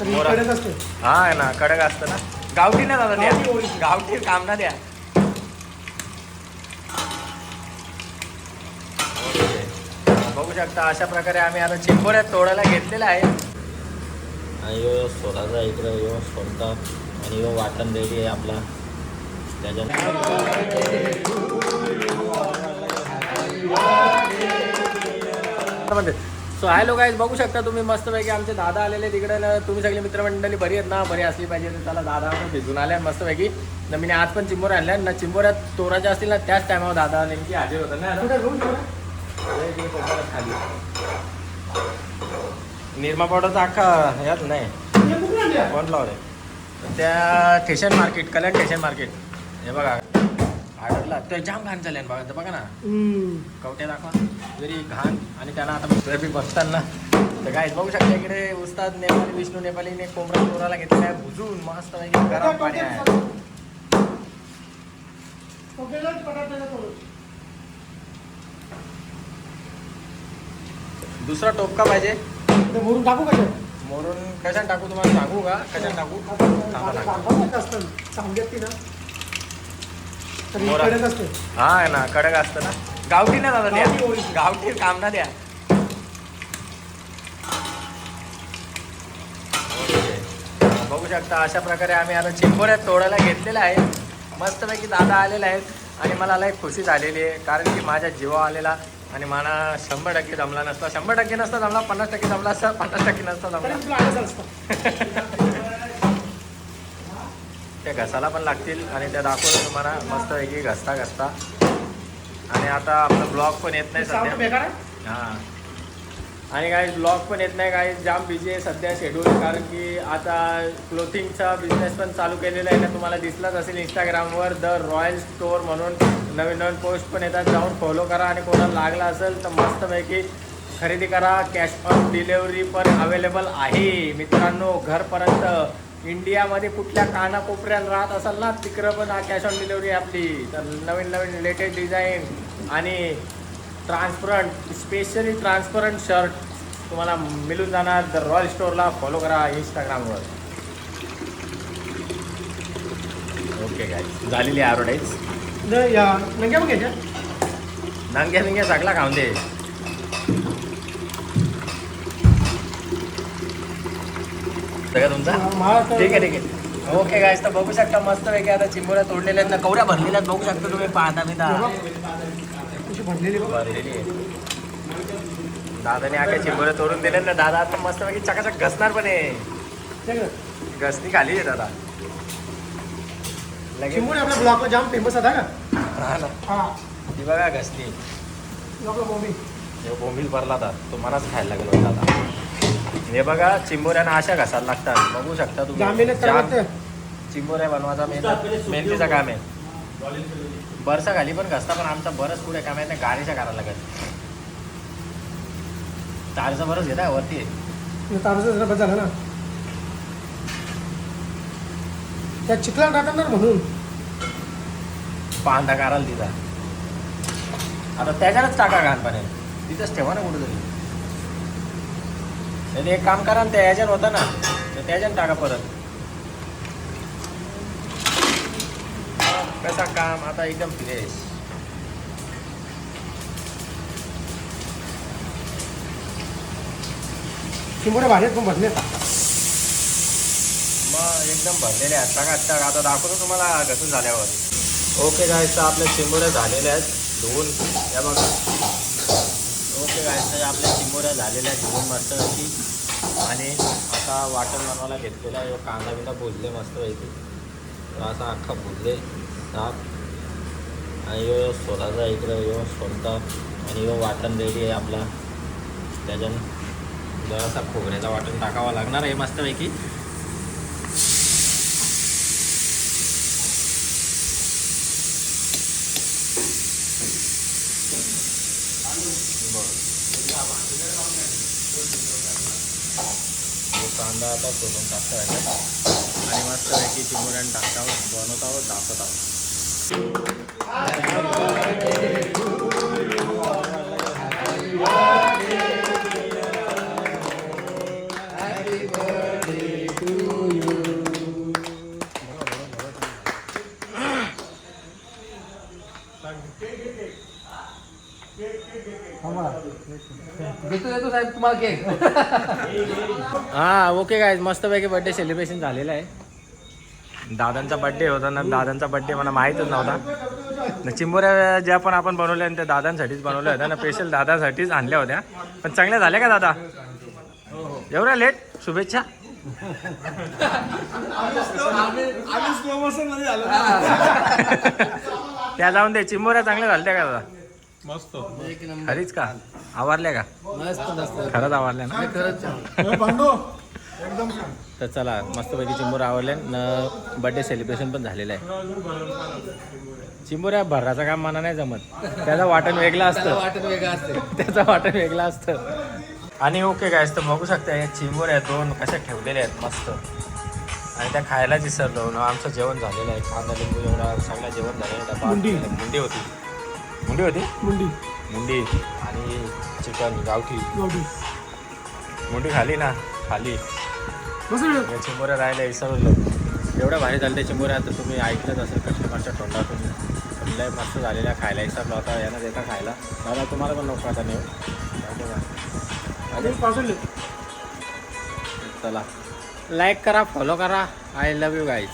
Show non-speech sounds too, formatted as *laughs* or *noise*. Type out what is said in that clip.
तर मोरा. इकडेच असते हा आहे ना कडक असतं ना गावठी ना दादा गावठी द्या original. गावठी काम ना द्या ओके. बघू शकता अशा प्रकारे आम्ही आता चिंबोऱ्यात तोडायला घेतलेला आहे आणि यो सोलाचा इकडं यो सोलता आणि यो वाटण रेडी आहे आपला त्याच्यात सो हाय लोक आहेत बघू शकता तुम्ही मस्तपैकी आमचे दादा आलेले तिकडे. न तुम्ही सगळे मित्रमंडळी बरी आहेत ना? बरी असली पाहिजे त्याला दादा पण भिजून आल्या मस्तपैकी. न मी आज पण चिंबोर आणल्या. ना चिंबोऱ्यात तोराच्या असतील ना त्याच टायमावर दादा नेमकी हाजीर होता ना खाली. निरमा पावडरचा अख्खा ह्यात नाही. कोण लावले त्या station market Kalyan station market हे बघा. आडरला तो जाम घाण झाले बघा तर बघा ना. कवट्या दाखवा. जरी घाण. आणि त्यांना आता ट्रॅफिक बसताना. तर काय बघू शकता इकडे उस्ताद नेपाली विष्णू नेपालीने कोंबडा चोराला घेतलेला आहे भुजून मस्त गरम पाणी आहे. दुसरा टोपका पाहिजे. मोरून टाकू का? मोरून कशात टाकू तुम्हाला? सांगू का? कशात टाकू? थांबा, थांबा. मोरा. असते. हा आहे ना कडक असतं ना. गावठी ना दादा द्या. गावठी काम ना द्या. बघू शकता अशा प्रकारे आम्ही आता चिंबोऱ्यात तोडायला घेतलेला आहे मस्तपैकी दादा आलेले आहेत आणि मला लई खुशी झालेली आहे कारण की माझ्या जीवा आलेला आणि मला शंभर टक्के जमला नसता. शंभर टक्के नसता जमला पन्नास टक्के जमला असता पन्नास टक्के नसता तरी जमला तुला आलंच असतं. *laughs* त्या घसाला पण लागतील आणि त्या दाखवलं तुम्हाला. मस्तपैकी घसता घसता. आणि आता आपला ब्लॉग पण येत नाही सध्या. हां. आणि काही ब्लॉग पण येत नाही काही जाम बिझी आहे सध्या शेड्यूल कारण की आता क्लोथिंगचा बिझनेस पण चालू केलेला आहे ना तुम्हाला दिसलाच असेल इंस्टाग्रामवर द रॉयल स्टोअर म्हणून नवीन नवीन पोस्ट पण येतात. जाऊन फॉलो करा. आणि कोणाला लागला असेल तर मस्तपैकी खरेदी करा. कॅश ऑन डिलेवरी पण अवेलेबल आहे. मित्रांनो घरपर्यंत इंडियामध्ये कुठल्या कानाकोपऱ्यात राहत असाल ना तिकडं पण कॅश ऑन डिलेवरी आपली तर नवीन नवीन लेटेस्ट डिझाईन आणि ट्रान्सपरंट स्पेशली ट्रान्सपरंट शर्ट तुम्हाला मिळून जाणार. द रॉयल स्टोअरला फॉलो करा इंस्टाग्रामवर ओके काय झालेली ॲडव्हर्टाईज नंग्या नांग्या सगळा खाऊन दे. सगळं तुमचा? तर- ठीक आहे ठीक आहे. ओके गायस तर बघू शकता मस्त पैकी आता चिंबोऱ्या तोडलेल्या आहेत ना कवड्या भरलेल्या आहेत बघू शकता तुम्ही पाहता मी कशी भरलेली बघ. भरलेली आहे. दादाने आख्या चिंबोऱ्या तोडून दिल्या ना दादा आता मस्त पैकी चकाचक घसणार पण आहे. घसणी खाली आहे दादा. चिंबोरी आपल्या ब्लॉकला जाम फेमस होता का हा ना. बघा घसणी. बोंबील भरला होता तो मलाच खायला लागलो आता हे बघा चिंबोऱ्यानं अशा घसायला लागतात. बघू शकता जाम लागतं चिंबोऱ्या बनवायचा मेहनत मेहनतीचं काम आहे. बरसा खाली पण घसता पण आमचा बरंच पुढे काम आहे ना गाडीच्या करायला लागत चारचं बरंच घेता वरती तारचं झालं ना. त्या चिखला राहतात ना म्हणून. पांढरा काराला तिचा आता त्याच्यानंच टाका घाण पाण्यात तिथंच ठेवा ना कुठेतरी. त्याने एक काम करा ना त्या होता ना तर त्याच्यानं टाका परत. कसा काम? आता एकदम फ्रेश चिंबोऱ्या भाज्यात पण भरले. मग एकदम भरलेले आहेत. टाका टाका. आता दाखवतो तुम्हाला घसून झाल्यावर. ओके काय तर आपल्या चिंबोऱ्या झालेल्या आहेत. धुवून. या बघा. तर आपल्या चिमोऱ्या झालेल्या आहेत मस्त मस्तपैकी आणि आता वाटण बनवायला घेतलेला आहे कांदा बिंदा भुजले मस्तपैकी तो असा अख्खा भुजले साप आणि यो सोलाचा इकडं यो सोलता आणि यो वाटण रेडी आहे आपला. त्याच्यानं जरासा खोबऱ्याचा वाटण टाकावा लागणार आहे मस्तपैकी कांदा आता सोडून टाकता याच्यात आणि मस्त पैकी चिमुऱ्यान टाकता बनवत आहोत दाखवत आहोत. देतो देतो साहेब तुम्हाला केक. हा ओके काय मस्तपैकी बर्थडे सेलिब्रेशन झालेलं आहे. दादांचा बर्थडे होता ना दादांचा बर्थडे मला माहीतच नव्हता. न चिंबोऱ्या ज्या पण आपण बनवल्या त्या दादांसाठीच बनवल्या होत्या. ना स्पेशल दादासाठीच आणल्या होत्या. पण चांगल्या झाल्या का दादा? एवढ्या लेट शुभेच्छा. *laughs* त्या जाऊन दे चिंबोऱ्या चांगल्या झाल्या का दादा? मस्त. एक नंबर खरीच का? आवरल्या का? मस्त मस्त खरंच आवरल्या ना? खरंच एकदम तर चला मस्तपैकी चिंबोऱ्या आवडल्या न बर्थडे सेलिब्रेशन पण झालेलं आहे. चिंबोऱ्या भराचं काम मला नाही जमत. त्याचं वाटण वेगळं त्याला असतं वाटत वेगळं असते. त्याचं वाटण वेगळं असतं. आणि ओके काय तर बघू शकता या चिंबोऱ्या दोन कशा ठेवलेल्या आहेत मस्त. आणि त्या खायलाच विसरलो. ना आमचं जेवण झालेलं आहे. कांदा लिंबू एवढा सगळं जेवण झालेलं आहे. मुंडी. मुंडी होती. मुंडी होती? मुंडी. मुंडी. आणि चिकन गावठी. गावठी. मुंडी खाली ना? खाली. बस या चिंबोऱ्या राहिल्या विसरलो. एवढ्या भारी झालं त्या चिंबोऱ्या आता तुम्ही ऐकलंच असेल कस्टमरच्या तोंडातून. लय मस्त झालेल्या खायला. विसरलो होता यानं देता खायला? दादा तुम्हाला पण नको आता नेऊ. चला. लाईक करा फॉलो करा. I love you guys